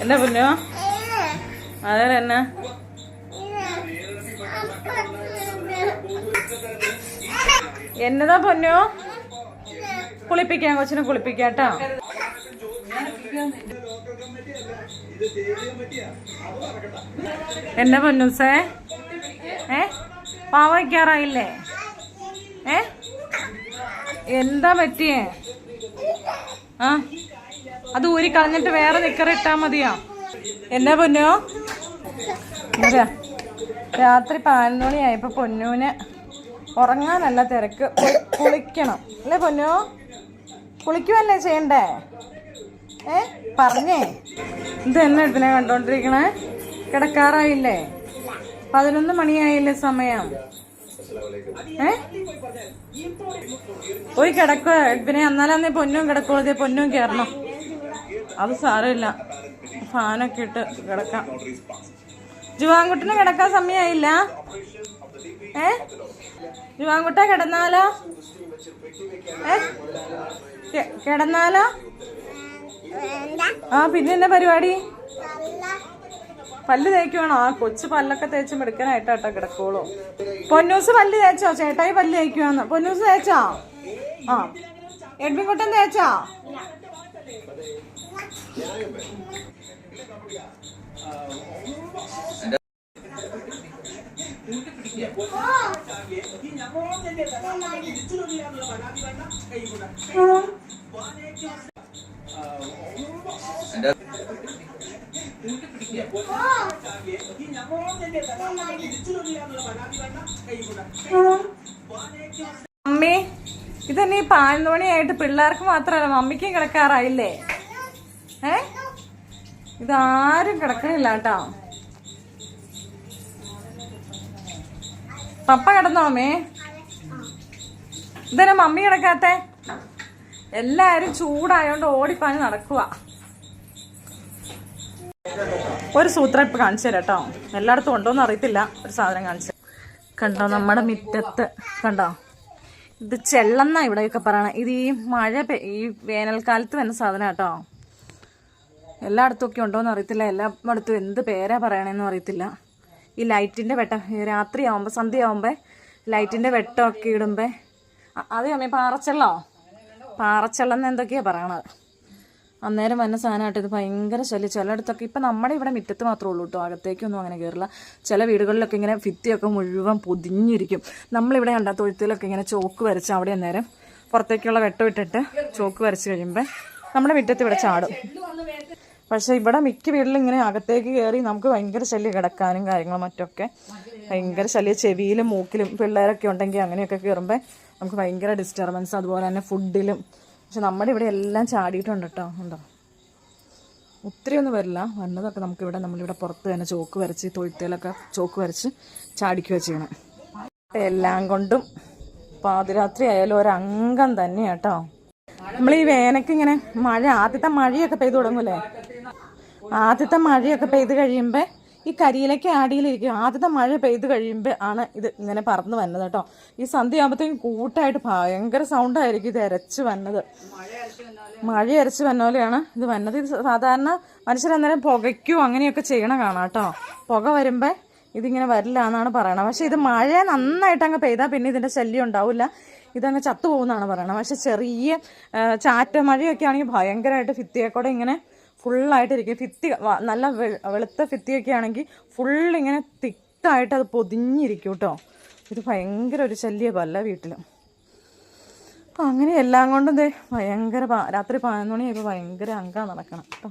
എന്നാ പൊന്നോ? അതെ എന്നാ? എന്നതാ പൊന്നോ? കുളിപ്പിക്കാം കൊച്ചിനെ കുളിപ്പിക്കാട്ടോ എന്നാ പൊന്നൂസേ ഏ? പാവ വയ്ക്കാറായില്ലേ? ഏ? എന്താ പറ്റിയേ? ആ? അത് ഊരി കളഞ്ഞിട്ട് വേറെ നിക്കർ ഇട്ടാ മതിയോ? എന്നാ പൊന്നോ? രാത്രി പതിനൊന്ന് മണിയായപ്പോ പൊന്നൂന് ഉറങ്ങാനല്ല തിരക്ക്. കുളിക്കണം. അല്ലേ പൊന്നോ? കുളിക്കുവല്ലേ ചെയ്യണ്ടേ? ഏ? പറഞ്ഞേ. ഇത് എന്നെ ഇതിനെ കണ്ടോണ്ടിരിക്കണേ? കിടക്കാറായില്ലേ? പതിനൊന്ന് മണിയായില്ലേ സമയം? ഏ? ഒരു കിടക്കുക പിന്നെ എന്നാലാന്നേ പൊന്നും കിടക്കുള്ളൂ ദേ പൊന്നും കയറണം അത് സാരമില്ല. ഫാനൊക്കെ ഇട്ട് കിടക്കാം. ജുവാൻകുട്ടിന് കിടക്കാൻ സമയമായില്ല ഏ? ജുവാൻകുട്ട കിടന്നാലോ? ഏ? കിടന്നാലോ? ആ പിന്നെ എന്നാ പരിപാടി? പല്ല് തേക്കുവാണോ? ആ കൊച്ചു പല്ലൊക്കെ തേച്ച് മെടുക്കാനായിട്ടാട്ടോ കിടക്കോളൂ പൊന്നൂസ് പല്ല് തേച്ചോ? ചേട്ടായി പല്ല് തേക്കുവാന്ന്. പൊന്നൂസ് തേച്ചോ? ആ. എഡ്മിൻകുട്ടൻ തേച്ചോ? മമ്മി ഇതന്നെ ഈ പതിനൊന്ന് മണിയായിട്ട് പിള്ളേർക്ക് മാത്രമല്ല മമ്മിക്കും കിടക്കാറായില്ലേ? ഏ? ഇതാരും കിടക്കണില്ല കേട്ടോ. പപ്പ കിടന്നോ അമ്മേ? ഇതന്നെ മമ്മി കിടക്കാത്തെ? എല്ലാരും ചൂടായോണ്ട് ഓടിപ്പാഞ്ഞ് നടക്കുക ഒരു സൂത്രം ഇപ്പൊ കാണിച്ചു തരാം കേട്ടോ. എല്ലായിടത്തും ഉണ്ടോന്ന് അറിയത്തില്ല. ഒരു സാധനം കാണിച്ചു കണ്ടോ നമ്മുടെ മിറ്റത്ത്? കണ്ടോ? ഇത് ചെള്ളെന്നാ ഇവിടെയൊക്കെ പറയണേ. ഇത് ഈ മഴ ഈ വേനൽക്കാലത്ത് വരുന്ന സാധനം കേട്ടോ. എല്ലായിടത്തും ഒക്കെ ഉണ്ടോന്ന് അറിയത്തില്ല. എല്ലായിടത്തും എന്ത് പേരാ പറയണേന്നും അറിയത്തില്ല. ഈ ലൈറ്റിന്റെ വെട്ടം രാത്രി ആവുമ്പോൾ സന്ധ്യ ആവുമ്പോൾ ലൈറ്റിന്റെ വെട്ടമൊക്കെ ഇടുമ്പോൾ അതേ അമ്മേ പാറച്ചെള്ളോ? പാറച്ചെള്ളം എന്തൊക്കെയാണ് പറയണത്? അന്നേരം വന്ന സാധനമായിട്ട് ഇത് ഭയങ്കര ശല്യം. ചിലയിടത്തൊക്കെ ഇപ്പം നമ്മുടെ ഇവിടെ മുറ്റത്ത് മാത്രമേ ഉള്ളൂ കേട്ടോ അകത്തേക്കൊന്നും അങ്ങനെ കയറില്ല ചില വീടുകളിലൊക്കെ ഇങ്ങനെ ഭിത്തിയൊക്കെ മുഴുവൻ പൊതിഞ്ഞിരിക്കും. നമ്മളിവിടെ കണ്ട തൊഴുത്തിലൊക്കെ ഇങ്ങനെ ചോക്ക് വരച്ച് അവിടെ അന്നേരം പുറത്തേക്കുള്ള വെട്ടം ഇട്ടിട്ട് ചോക്ക് വരച്ച് കഴിയുമ്പോൾ നമ്മുടെ മുറ്റത്ത് ഇവിടെ ചാടും. പക്ഷേ ഇവിടെ മിക്ക വീട്ടിലും ഇങ്ങനെ അകത്തേക്ക് കയറി നമുക്ക് ഭയങ്കര ശല്യം കിടക്കാനും കാര്യങ്ങളും മറ്റൊക്കെ. ഭയങ്കര ശല്യം. ചെവിയിലും മൂക്കിലും പിള്ളേരൊക്കെ ഉണ്ടെങ്കിൽ അങ്ങനെയൊക്കെ കയറുമ്പോൾ നമുക്ക് ഭയങ്കര ഡിസ്റ്റർബൻസ് അതുപോലെ തന്നെ ഫുഡിലും പക്ഷെ നമ്മുടെ ഇവിടെ എല്ലാം ചാടിയിട്ടുണ്ട് കേട്ടോ ഉണ്ടോ? ഒത്തിരി ഒന്നും വരില്ല. വന്നതൊക്കെ നമുക്കിവിടെ നമ്മളിവിടെ പുറത്ത് തന്നെ ചോക്ക് വരച്ച് തൊഴുത്തേലൊക്കെ ചോക്ക് വരച്ച് ചാടിക്കുക ചെയ്യണം. എല്ലാം കൊണ്ടും പാതിരാത്രി ആയാലും ഒരംഗം തന്നെ കേട്ടോ. നമ്മൾ ഈ വേനക്ക് ഇങ്ങനെ മഴ ആദ്യത്തെ മഴയൊക്കെ പെയ്തു തുടങ്ങൂലേ? ആദ്യത്തെ മഴയൊക്കെ പെയ്ത് കഴിയുമ്പോൾ ഈ കരിയിലേക്ക് ആടിയിലിരിക്കും ആദ്യത്തെ മഴ പെയ്ത് കഴിയുമ്പോൾ ആണ് ഇത് ഇങ്ങനെ പറന്ന് വന്നത് കേട്ടോ. ഈ സന്ധ്യ ആകുമ്പോഴത്തേക്കും കൂട്ടായിട്ട് ഭയങ്കര സൗണ്ടായിരിക്കും ഇത് ഇരച്ച് വന്നത്. മഴ ഇരച്ച് വന്ന പോലെയാണ് ഇത് വന്നത്. ഇത് സാധാരണ മനുഷ്യരന്നേരം പുകയ്ക്കോ അങ്ങനെയൊക്കെ ചെയ്യണ കാണാം കേട്ടോ. പുക വരുമ്പോൾ ഇതിങ്ങനെ വരില്ല എന്നാണ് പറയണത്. പക്ഷെ ഇത് മഴ നന്നായിട്ട് അങ്ങ് പെയ്താൽ പിന്നെ ഇതിന്റെ ശല്യം ഉണ്ടാവില്ല. ഇതങ്ങ് ചത്തുപോകുന്നതാണ് പറയണത്. പക്ഷെ ചെറിയ ചാറ്റ മഴയൊക്കെ ആണെങ്കിൽ ഭയങ്കരമായിട്ട് ഭിത്തിയെക്കൂടെ ഇങ്ങനെ ഫുള്ളായിട്ടിരിക്കും. ഭിത്തി വ- നല്ല വെളുത്ത ഫിത്തിയൊക്കെ ആണെങ്കിൽ ഫുള്ളിങ്ങനെ തിക്കായിട്ട് അത് പൊതിഞ്ഞിരിക്കും കേട്ടോ. ഇത് ഭയങ്കര ഒരു ശല്യം പല വീട്ടിലും. അപ്പം അങ്ങനെ എല്ലാം കൊണ്ടും ഭയങ്കര രാത്രി പതിനൊന്ന് മണിയായപ്പോൾ ഭയങ്കര അങ്കാ നടക്കണം കേട്ടോ.